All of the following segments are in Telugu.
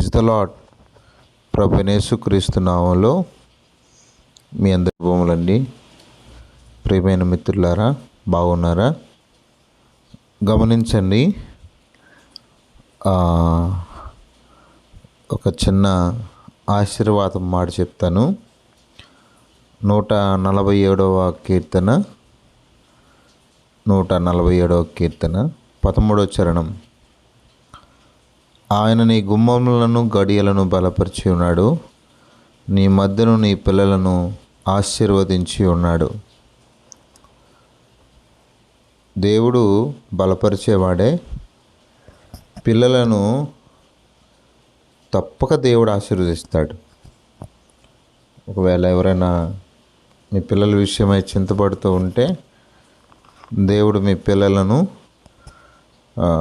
ప్రైజ్ ద లాడ్ ప్రభనేసు క్రీస్తు నామంలో మీ అందరి భూములండి ప్రియమైన మిత్రులారా బాగున్నారా? గమనించండి ఒక చిన్న ఆశీర్వాదం మాట చెప్తాను. నూట నలభై ఏడవ కీర్తన నూట నలభై ఏడవ కీర్తన పదమూడవ చరణం. ఆయన నీ గుమ్మములను గడియలను బలపరిచి ఉన్నాడు. నీ మధ్యను నీ పిల్లలను ఆశీర్వదించి ఉన్నాడు. దేవుడు బలపరిచేవాడే. పిల్లలను తప్పక దేవుడు ఆశీర్వదిస్తాడు. ఒకవేళ ఎవరైనా మీ పిల్లల విషయమై చింతపడుతూ ఉంటే దేవుడు మీ పిల్లలను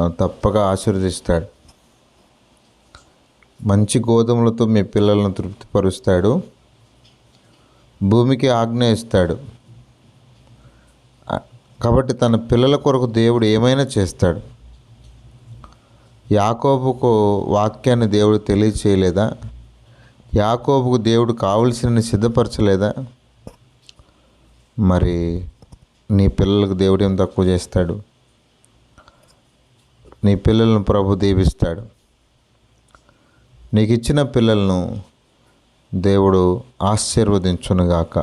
తప్పక ఆశీర్వదిస్తాడు. మంచి గోధుమలతో మీ పిల్లలను తృప్తిపరుస్తాడు. భూమికి ఆజ్ఞ ఇస్తాడు. కాబట్టి తన పిల్లల కొరకు దేవుడు ఏమైనా చేస్తాడు. యాకోబుకు వాక్యాన్ని దేవుడు తెలియచేయలేదా? యాకోబుకు దేవుడు కావలసిన సిద్ధపరచలేదా? మరి నీ పిల్లలకు దేవుడు ఏం తక్కువ చేస్తాడు? నీ పిల్లలను ప్రభు దీవిస్తాడు. నీకు ఇచ్చిన పిల్లలను దేవుడు ఆశీర్వదించునుగాక.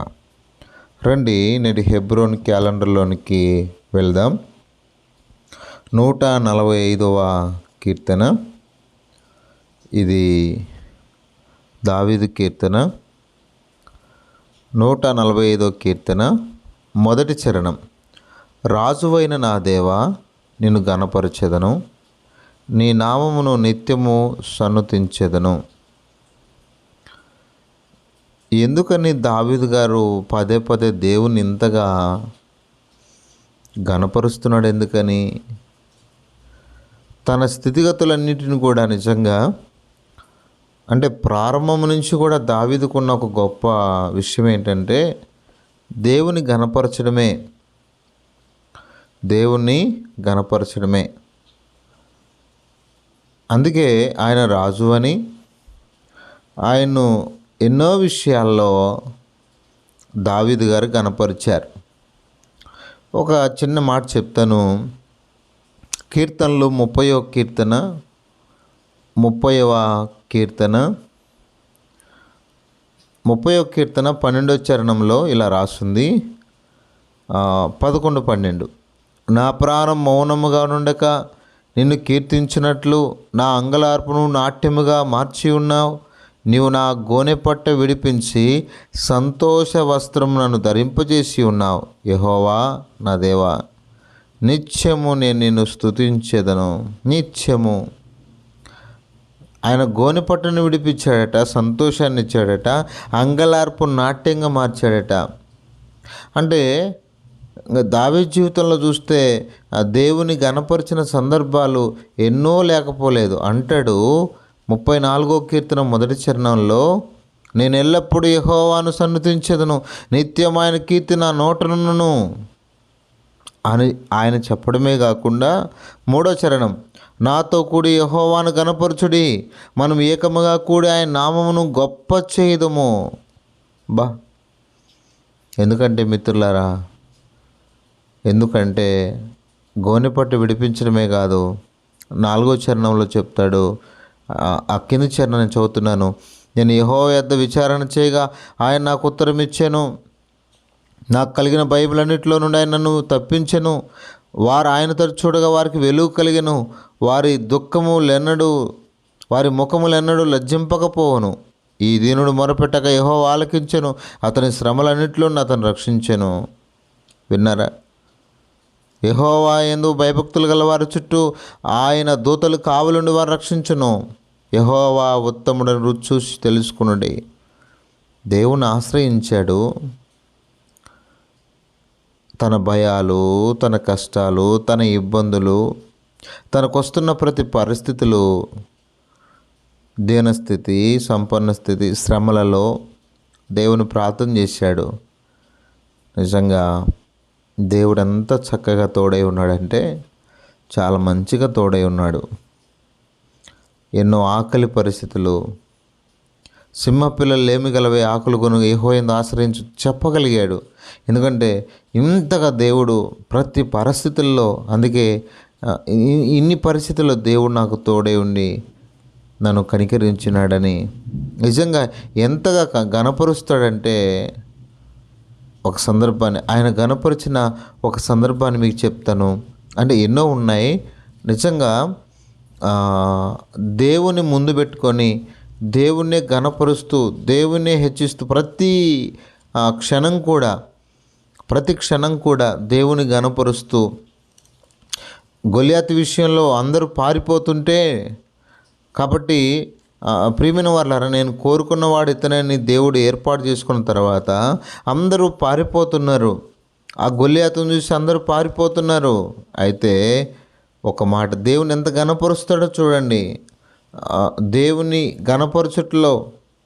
రండి నేటి హెబ్రోన్ క్యాలెండర్లోనికి వెళ్దాం. నూట నలభై ఐదవ కీర్తన. ఇది దావీదు కీర్తన. నూట నలభై ఐదో కీర్తన. మొదటి చరణం. రాజువైన నా దేవా నిన్ను గణపరచెదను నీ నామమును నిత్యము సన్నతించెదను. ఎందుకని దావీదు గారు పదే పదే దేవుని ఇంతగా గణపరుస్తున్నాడు ఎందుకని? తన స్థితిగతులన్నిటిని కూడా నిజంగా అంటే ప్రారంభం నుంచి కూడా దావిదుకున్న ఒక గొప్ప విషయం ఏంటంటే దేవుని గణపరచడమే దేవుణ్ణి గణపరచడమే అందుకే ఆయన రాజు అని ఆయన్ను ఎన్నో విషయాల్లో దావీదు గారు కనపరిచారు. ఒక చిన్న మాట చెప్తాను. కీర్తనలు ముప్పయో కీర్తన ముప్పైవ కీర్తన ముప్పయో కీర్తన పన్నెండో చరణంలో ఇలా రాస్తుంది. పదకొండు పన్నెండు. నా ప్రాణం మౌనముగా ఉండక నిన్ను కీర్తించినట్లు నా అంగలార్పును నాట్యముగా మార్చి ఉన్నావు. నీవు నా గోనె పట్ట విడిపించి సంతోష వస్త్రం నన్ను ధరింపజేసి ఉన్నావు. యహోవా నా దేవా నిత్యము నేను నిన్ను స్తుతించేదను. నిత్యము. ఆయన గోనెపట్టును విడిపించాడట సంతోషాన్ని ఇచ్చాడట అంగలార్పు నాట్యంగా మార్చాడట. అంటే ఇంకా దావీ జీవితంలో చూస్తే ఆ దేవుని గణపరిచిన సందర్భాలు ఎన్నో లేకపోలేదు. అంటాడు ముప్పై నాలుగో కీర్తన మొదటి చరణంలో నేను ఎల్లప్పుడూ యహోవాను సన్నుతించదను నిత్యం ఆయన కీర్తి నా నోటనును అని ఆయన చెప్పడమే కాకుండా మూడో చరణం నాతో కూడి యహోవాను గణపరచుడి. మనం ఏకముగా కూడి ఆయన నామమును గొప్ప చేయదము. బా. ఎందుకంటే మిత్రులారా ఎందుకంటే గోనెపట్టు విడిపించడమే కాదు నాలుగో చరణంలో చెప్తాడు ఆ- ఆ కింది చరణం నేను చదువుతున్నాను. నేను యహో యొద్ద విచారణ చేయగా ఆయన నాకు ఉత్తరం ఇచ్చాను. నాకు కలిగిన బైబిల్ అన్నింటిలో నుండి ఆయన నన్ను తప్పించను. వారు ఆయన తరచు చూడగా వారికి వెలుగు కలిగను. వారి దుఃఖము లెన్నడు వారి ముఖములెన్నడు లజ్జింపకపోవను. ఈ దీనుడు మొరపెట్టక యహో ఆలకించెను. అతని శ్రమలన్నింటిలో అతను రక్షించెను. విన్నారా? యహోవా ఎందు భయభక్తులు గలవారి చుట్టూ ఆయన దూతలు కావలుండి వారు రక్షించును. యహోవా ఉత్తముడని రుచి చూసి తెలుసుకునుడి. దేవుని ఆశ్రయించాడు. తన భయాలు తన కష్టాలు తన ఇబ్బందులు తనకొస్తున్న ప్రతి పరిస్థితులు దీనస్థితి సంపన్న స్థితి శ్రమలలో దేవుని ప్రార్థన చేశాడు. నిజంగా దేవుడు ఎంత చక్కగా తోడై ఉన్నాడంటే చాలా మంచిగా తోడై ఉన్నాడు. ఎన్నో ఆకలి పరిస్థితులు. సింహపిల్లలు ఏమి గలవే ఆకులు కొను ఏహోయింది ఆశ్రయించు చెప్పగలిగాడు. ఎందుకంటే ఇంతగా దేవుడు ప్రతి పరిస్థితుల్లో అందుకే ఇన్ని పరిస్థితుల్లో దేవుడు నాకు తోడై ఉండి నన్ను కనికరించినాడని. నిజంగా ఎంతగా క- గనపరుస్తాడంటే ఒక సందర్భాన్ని ఆయన గనపరిచిన ఒక సందర్భాన్ని మీకు చెప్తాను. అంటే ఎన్నో ఉన్నాయి. నిజంగా దేవుని ముందు పెట్టుకొని దేవుణ్ణే గనపరుస్తూ దేవుణ్ణే హెచ్చిస్తూ ప్రతి క్షణం కూడా ప్రతి క్షణం కూడా దేవుని గనపరుస్తూ గొలియాత్ విషయంలో అందరూ పారిపోతుంటే కాబట్టి ప్రియమైన వాళ్ళారా నేను కోరుకున్నవాడు ఇతనని దేవుడు ఏర్పాటు చేసుకున్న తర్వాత అందరూ పారిపోతున్నారు. ఆ గొల్లియాతను చూసి అందరూ పారిపోతున్నారు. అయితే ఒక మాట దేవుని ఎంత గణపరుస్తాడో చూడండి. దేవుని గణపరచుట్లో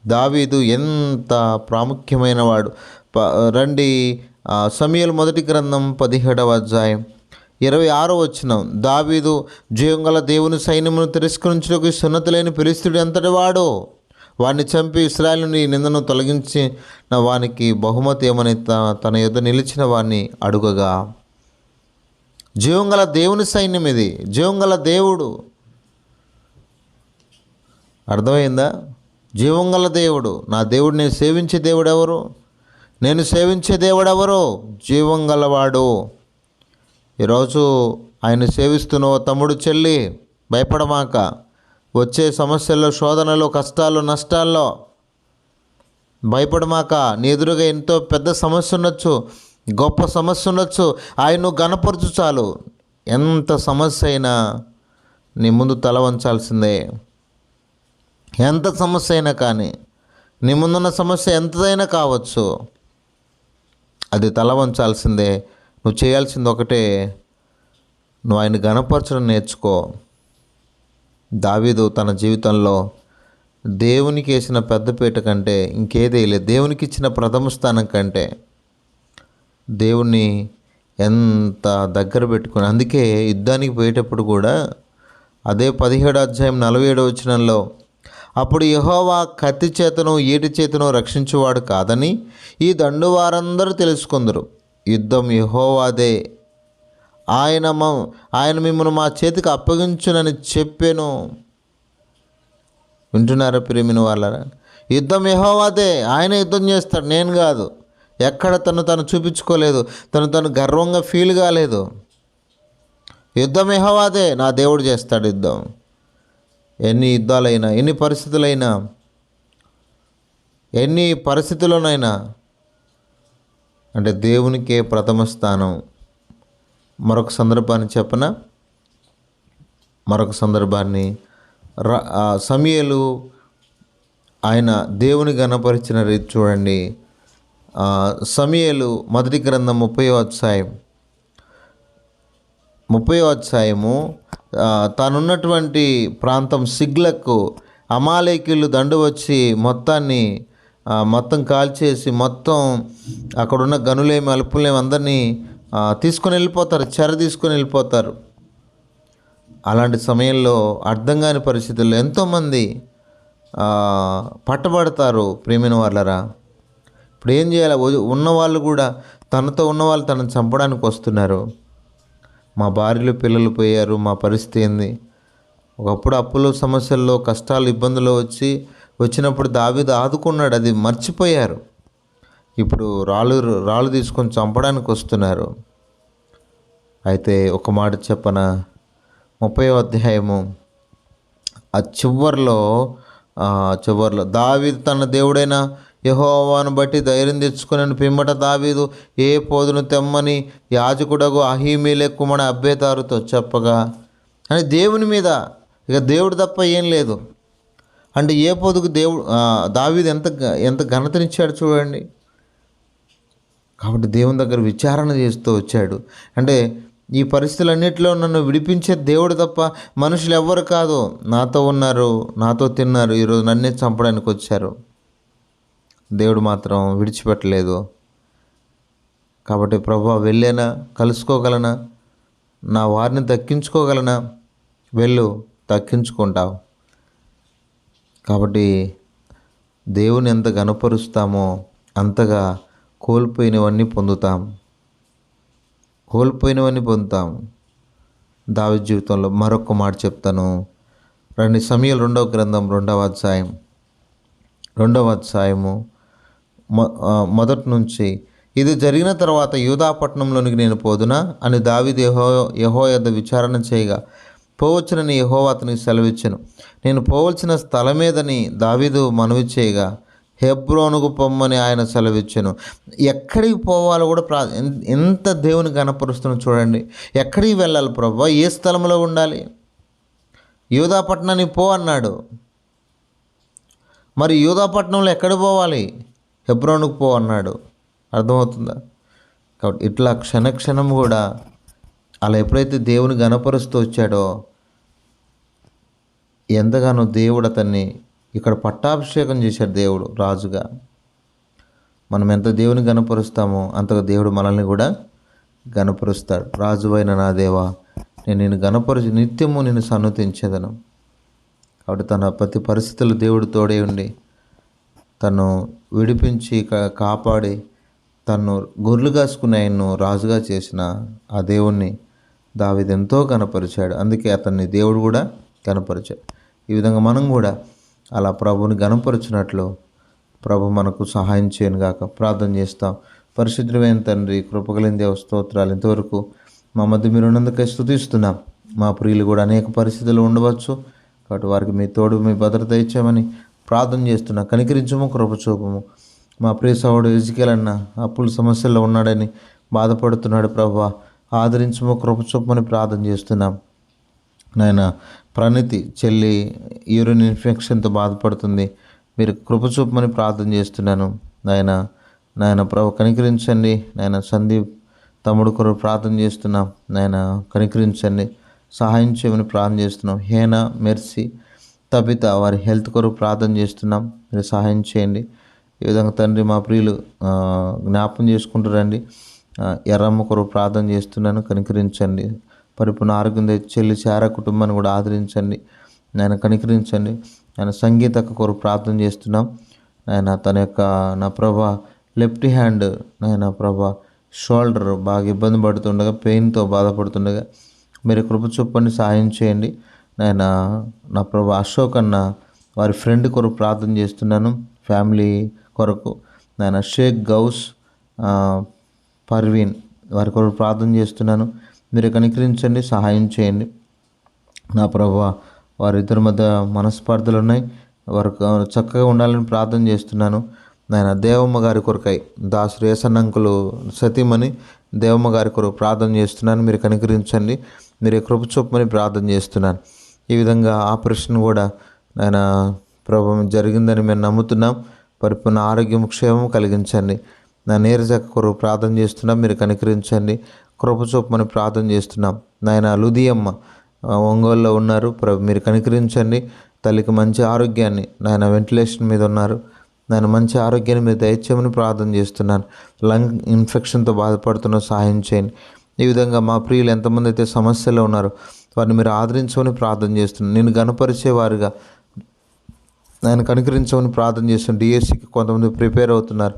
దావీదు ఎంత ప్రాముఖ్యమైన వాడు రండి సమయలు మొదటి గ్రంథం పదిహేడవ అధ్యాయం. ఇరవై ఆరో వచ్చిన దావీదు జయంగల దేవుని సైన్యమును తిరస్కరించుటకు సున్నతి లేని పిలిస్తుడు ఎంతటి వాడు? వాడిని చంపి ఇస్రాయలుని నిందను తొలగించిన వానికి బహుమతి ఏమని తన యుద్ధ నిలిచిన వాడిని అడుగగా. జీవంగల దేవుని సైన్యం ఇది. జీవంగల దేవుడు. అర్థమైందా? జీవంగల దేవుడు. నా దేవుడు నేను సేవించే దేవుడు ఎవరు? నేను సేవించే దేవుడు ఎవరు? జీవంగలవాడు ఈరోజు ఆయన సేవిస్తున్న ఓ తమ్ముడు చెల్లి భయపడమాక. వచ్చే సమస్యల్లో శోధనలు కష్టాలు నష్టాల్లో భయపడమాక. నీ ఎదురుగా ఎంతో పెద్ద సమస్య ఉండొచ్చు గొప్ప సమస్య ఉండొచ్చు. ఆయన్ను గనపరచు చాలు. ఎంత సమస్య అయినా నీ ముందు తల వంచాల్సిందే. ఎంత సమస్య అయినా కానీ నీ ముందున్న సమస్య ఎంతదైనా కావచ్చు అది తల వంచాల్సిందే. నువ్వు చేయాల్సింది ఒకటే నువ్వు ఆయన గణపరచడం నేర్చుకో. దావీదు తన జీవితంలో దేవునికి వేసిన పెద్దపీట కంటే ఇంకేదే లేదు. దేవునికి ఇచ్చిన ప్రథమ స్థానం కంటే దేవుణ్ణి ఎంత దగ్గర పెట్టుకుని అందుకే యుద్ధానికి పోయేటప్పుడు కూడా అదే పదిహేడు అధ్యాయం నలభై ఏడు వచనంలో అప్పుడు యహోవా కత్తి చేతను ఏటి చేతను రక్షించువాడు కాదని ఈ దండు వారందరూ తెలుసుకుందరు. యుద్ధం యహోవాదే. ఆయన మ- ఆయన మిమ్మల్ని మా చేతికి అప్పగించునని చెప్పాను. వింటున్నారా ప్రేమిన వాళ్ళరా? యుద్ధం యహోవాదే ఆయన యుద్ధం చేస్తాడు నేను కాదు. ఎక్కడ తను తను చూపించుకోలేదు తను తను గర్వంగా ఫీల్ కాలేదు. యుద్ధం యహోవాదే నా దేవుడు చేస్తాడు యుద్ధం. ఎన్ని యుద్ధాలైనా ఎన్ని పరిస్థితులైనా ఎన్ని పరిస్థితుల్లోనైనా అంటే దేవునికే ప్రథమ స్థానం. మరొక సందర్భాన్ని చెప్పన? మరొక సందర్భాన్ని. సమయలు ఆయన దేవుని గణపరిచిన రీతి చూడండి సమయలు మొదటి గ్రంథం ముప్పై అధ్యాయం. ముప్పై అధ్యాయము తానున్నటువంటి ప్రాంతం సిగ్లకు అమాలేకులు దండు వచ్చి మొత్తాన్ని మొత్తం కాల్చేసి మొత్తం అక్కడున్న గనులేమి అలుపులేమి అందరినీ తీసుకొని వెళ్ళిపోతారు చెర తీసుకొని వెళ్ళిపోతారు. అలాంటి సమయంలో అర్థం కాని పరిస్థితుల్లో ఎంతోమంది పట్టబడతారు ప్రేమిన వాళ్ళరా. ఇప్పుడు ఏం చేయాలి? ఉన్నవాళ్ళు కూడా తనతో ఉన్నవాళ్ళు తనను చంపడానికి వస్తున్నారు. మా భార్యలు పిల్లలు పోయారు మా పరిస్థితి ఏంది? ఒకప్పుడు అప్పులు సమస్యల్లో కష్టాలు ఇబ్బందులు వచ్చి వచ్చినప్పుడు దావీదు ఆదుకున్నాడు అది మర్చిపోయారు. ఇప్పుడు రాళ్ళు రాళ్ళు తీసుకొని చంపడానికి వస్తున్నారు. అయితే ఒక మాట చెప్పన? ముప్పై అధ్యాయము ఆ చివరిలో చివరిలో దావీదు తన దేవుడైన యహోవాను బట్టి ధైర్యం తెచ్చుకుని పిమ్మట దావీదు ఏ పోదును తెమ్మని యాజకుడగు అహీమీలే కుమణ అభ్యతారుతో చెప్పగా అని దేవుని మీద ఇక దేవుడు తప్ప ఏం లేదు. అంటే ఏ పొదుగు దేవుడు దావీది ఎంత ఎంత ఘనతనిచ్చాడు చూడండి. కాబట్టి దేవుని దగ్గర విచారణ చేస్తూ వచ్చాడు. అంటే ఈ పరిస్థితులన్నింటిలో నన్ను విడిపించే దేవుడు తప్ప మనుషులు ఎవ్వరు కాదు. నాతో ఉన్నారు నాతో తిన్నారు ఈరోజు నన్నే చంపడానికి వచ్చారు. దేవుడు మాత్రం విడిచిపెట్టలేదు. కాబట్టి ప్రభా వెళ్ళేనా? కలుసుకోగలనా? నా వారిని దక్కించుకోగలనా? వెళ్ళు దక్కించుకుంటావు. కాబట్టి దేవుని ఎంత గనపరుస్తామో అంతగా కోల్పోయినవన్నీ పొందుతాం. కోల్పోయినవన్నీ పొందుతాం. దావి జీవితంలో మరొక మాట చెప్తాను. రెండు సమయాలు రెండవ గ్రంథం రెండవ అధ్యాయం. రెండవ అధ్యాయము మొదటి నుంచి ఇది జరిగిన తర్వాత యూదాపట్నంలోనికి నేను పోదునా? అని దావి యహో యహో యొద్ద విచారణ చేయగా పోవచ్చునని యహోవా అతనికి సెలవిచ్చెను. నేను పోవలసిన స్థలం మీదని దావీదు మనవి చేయగా హెబ్రోనుకు పొమ్మని ఆయన సెలవిచ్చాను. ఎక్కడికి పోవాలో కూడా ప్రా ఎంత దేవుని కనపరుస్తున్న చూడండి. ఎక్కడికి వెళ్ళాలి ప్రభు? ఏ స్థలంలో ఉండాలి? యూదాపట్నానికి పో అన్నాడు. మరి యూదాపట్నంలో ఎక్కడ పోవాలి? హెబ్రోనుకు పో అన్నాడు. అర్థమవుతుందా? కాబట్టి ఇట్లా క్షణక్షణం కూడా అలా ఎప్పుడైతే దేవుని గణపరుస్తూ వచ్చాడో ఎంతగానో దేవుడు అతన్ని ఇక్కడ పట్టాభిషేకం చేశాడు దేవుడు రాజుగా. మనం ఎంత దేవుని గణపరుస్తామో అంతగా దేవుడు మనల్ని కూడా గణపరుస్తాడు రాజువైన నా దేవా నేను నేను గణపరిచి నిత్యము నేను సన్నతించేదను. కాబట్టి తన ప్రతి పరిస్థితులు దేవుడు తోడే ఉండి తను విడిపించి కాపాడి తను గొర్రెలు కాసుకుని ఆయన్ను రాజుగా చేసిన ఆ దేవుణ్ణి దావిదెంతో ఎంతో కనపరిచాడు అందుకే అతన్ని దేవుడు కూడా కనపరిచాడు ఈ విధంగా మనం కూడా అలా ప్రభుని గనపరిచినట్లు ప్రభు మనకు సహాయం చేయను గాక ప్రార్థన చేస్తాం. పరిశుద్ధమైన తండ్రి కృపగలిన దేవ స్తోత్రాలు ఇంతవరకు మా మధ్య మీరు ఉన్నందుకే స్థుతిస్తున్నాం మా ప్రియులు కూడా అనేక పరిస్థితులు ఉండవచ్చు. కాబట్టి వారికి మీ తోడు మీ భద్రత ఇచ్చామని ప్రార్థన చేస్తున్నా. కనికరించము కృపచూపము. మా ప్రియ సహోడు ఎజుకేలన్న అప్పుల సమస్యల్లో ఉన్నాడని బాధపడుతున్నాడు ప్రభా. ఆదరించము కృపచూపమని ప్రార్థన చేస్తున్నాం. నాయన ప్రణితి చెల్లి యూరిన్ ఇన్ఫెక్షన్తో బాధపడుతుంది. మీరు కృప చూపమని ప్రార్థన చేస్తున్నాను. నాయన నాయన ప్రభు కనికరించండి. నాయన సందీప్ తమ్ముడు కొరకు ప్రార్థన చేస్తున్నాం. నాయన కనికరించండి. సహాయం చేయమని ప్రార్థన చేస్తున్నాం. హేన మెర్సీ తబిత వారి హెల్త్ కొరకు ప్రార్థన చేస్తున్నాం. మీరు సహాయం చేయండి. ఈ విధంగా తండ్రి మా ప్రియులు జ్ఞాపం చేసుకుంటారండి ఎర్రమ్మ కొరకు ప్రార్థన చేస్తున్నాను. కనికరించండి. పరిపూర్ణ ఆరోగ్యం చెల్లి చార కుటుంబాన్ని కూడా ఆదరించండి. ఆయన కనికరించండి. ఆయన సంగీత కొరకు ప్రార్థన చేస్తున్నాం. ఆయన తన యొక్క నా ప్రభా లెఫ్ట్ హ్యాండ్ నాయన ప్రభా షోల్డర్ బాగా ఇబ్బంది పడుతుండగా పెయిన్తో బాధపడుతుండగా మీరు కృప చొప్పని సహాయం చేయండి. నాయన నా ప్రభు అశోక్ అన్న వారి ఫ్రెండ్ కొరకు ప్రార్థన చేస్తున్నాను. ఫ్యామిలీ కొరకు. నాయన షేక్ గౌస్ పర్వీన్ వారి కొరకు ప్రార్థన చేస్తున్నాను. మీరు కనికరించండి సహాయం చేయండి. నా ప్రభా వారిద్దరి మధ్య మనస్పర్ధలు ఉన్నాయి. వారు చక్కగా ఉండాలని ప్రార్థన చేస్తున్నాను. నాయన దేవమ్మ గారి కొరకై దాసు రేసన్నంకులు సతీమణి దేవమ్మ గారి కొరకు ప్రార్థన చేస్తున్నాను. మీరు కనికరించండి. మీరు కృప చూపమని ప్రార్థన చేస్తున్నాను. ఈ విధంగా ఆపరేషన్ కూడా నాయన ప్రభావం జరిగిందని మేము నమ్ముతున్నాం. పరిపూర్ణ ఆరోగ్యం క్షేమం కలిగించండి. నా నీరజక్క కొరకు ప్రార్థన చేస్తున్నాం. మీరు కనికరించండి. కృప ప్రార్థన చేస్తున్నాం. నాయన లుదియమ్మ ఒంగోలులో ఉన్నారు. ప్రభు మీరు కనికరించండి. తల్లికి మంచి ఆరోగ్యాన్ని నాయన వెంటిలేషన్ మీద ఉన్నారు. నేను మంచి ఆరోగ్యాన్ని మీరు దయచేయమని ప్రార్థన చేస్తున్నాను. లంగ్ ఇన్ఫెక్షన్తో బాధపడుతున్న సహాయం చేయండి. ఈ విధంగా మా ప్రియులు ఎంతమంది అయితే సమస్యలో ఉన్నారో వారిని మీరు ఆదరించమని ప్రార్థన చేస్తున్నాను. నేను గనపరిచేవారుగా నేను కనుకరించమని ప్రార్థన చేస్తున్నాను. డిఎస్సికి కొంతమంది ప్రిపేర్ అవుతున్నారు.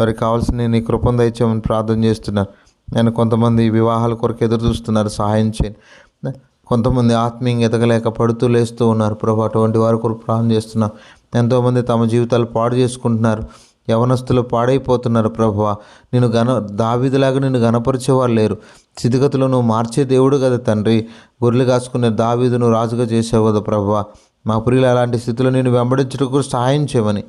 వారికి కావాల్సిన నీ కృపం దయచేయమని ప్రార్థన చేస్తున్నాను. నేను కొంతమంది వివాహాల కొరకు ఎదురు చూస్తున్నారు సహాయం చేయండి. కొంతమంది ఆత్మీయంగా ఎదగలేక పడుతూ లేస్తూ ఉన్నారు. ప్రభు అటువంటి వారి కొరకు ప్రాణం చేస్తున్నాం. ఎంతోమంది తమ జీవితాలు పాడు చేసుకుంటున్నారు. యవనస్తులు పాడైపోతున్నారు ప్రభు. నేను గన దావిదిలాగా నిన్ను గనపరిచేవారు లేరు. స్థితిగతులు నువ్వు మార్చే దేవుడు కదా తండ్రి. గొర్రెలు కాసుకునే దావీదును రాజుగా చేసావు కదా ప్రభు. మా ప్రియులు అలాంటి స్థితిలో నేను వెంబడించుటకు సహాయం చేయమని.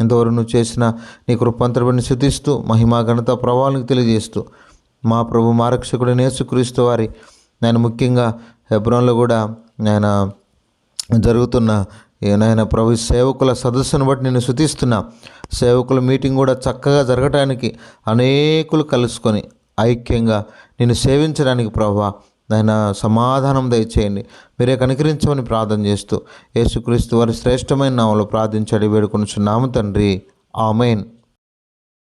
ఇంతవరకు నువ్వు చేసిన నీ కృపంతరపడిని శుతిస్తూ మహిమా ఘనత ప్రభావానికి తెలియజేస్తూ మా ప్రభు మారక్షకుడు నేసుక్రీస్తు వారి నేను ముఖ్యంగా హెబ్రోన్లో కూడా నేను జరుగుతున్న ఈ నాయన ప్రభు సేవకుల సదస్సును బట్టి నేను శుతిస్తున్నా. సేవకుల మీటింగ్ కూడా చక్కగా జరగటానికి అనేకులు కలుసుకొని ఐక్యంగా నేను సేవించడానికి ప్రభా నాయన సమాధానం దయచేయండి. మీరే కనికరించమని ప్రార్థన చేస్తూ యేసుక్రీస్తు వారి శ్రేష్టమైన నామలో ప్రార్థించడి వేడుకొనుచున్నాము తండ్రి. ఆమెన్.